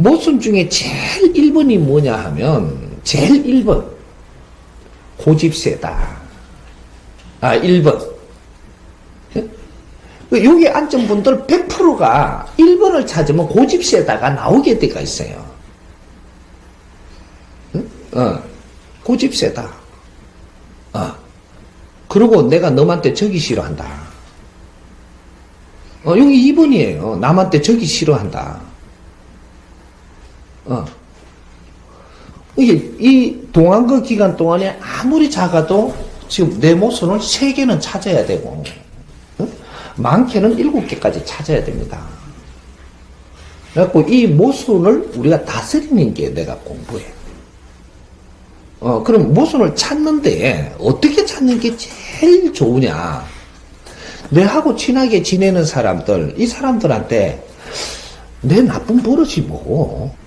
모순 중에 제일 1번이 뭐냐 하면, 제일 1번. 고집세다. 아, 1번. 여기 앉은 분들 100%가 1번을 찾으면 고집세다가 나오게 때가 있어요. 응? 어, 고집세다. 어. 그리고 내가 너한테 저기 싫어한다. 어, 여기 2번이에요. 남한테 저기 싫어한다. 어. 이게, 이 동안그 기간 동안에 아무리 작아도 지금 내 모순을 3개는 찾아야 되고, 어? 많게는 7개까지 찾아야 됩니다. 그래갖고 이 모순을 우리가 다스리는 게 내가 공부해. 어, 그럼 모순을 찾는데 어떻게 찾는 게 제일 좋으냐? 내하고 친하게 지내는 사람들, 이 사람들한테 내 나쁜 버릇이 뭐고?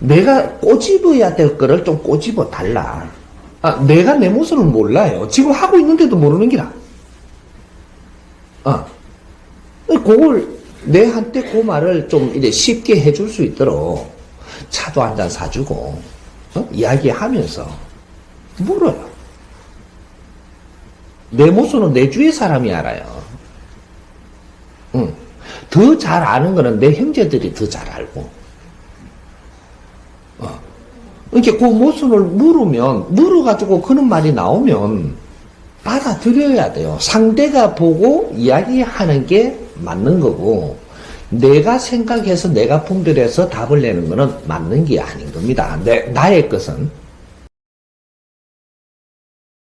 어? 내가 꼬집어야 될 거를 좀 꼬집어 달라. 아, 내가 내 모습을 몰라요. 지금 하고 있는데도 모르는 기라. 어. 그걸 내한테 그 말을 좀 이제 쉽게 해줄 수 있도록 차도 한 잔 사주고, 어? 이야기하면서 물어요. 내 모습은 내 주위 사람이 알아요. 응. 더 잘 아는 거는 내 형제들이 더 잘 알고. 어. 이렇게 그 모순을 물으면, 물어가지고 그런 말이 나오면 받아들여야 돼요. 상대가 보고 이야기하는 게 맞는 거고, 내가 생각해서 내가 분별해서 답을 내는 거는 맞는 게 아닌 겁니다. 내, 나의 것은.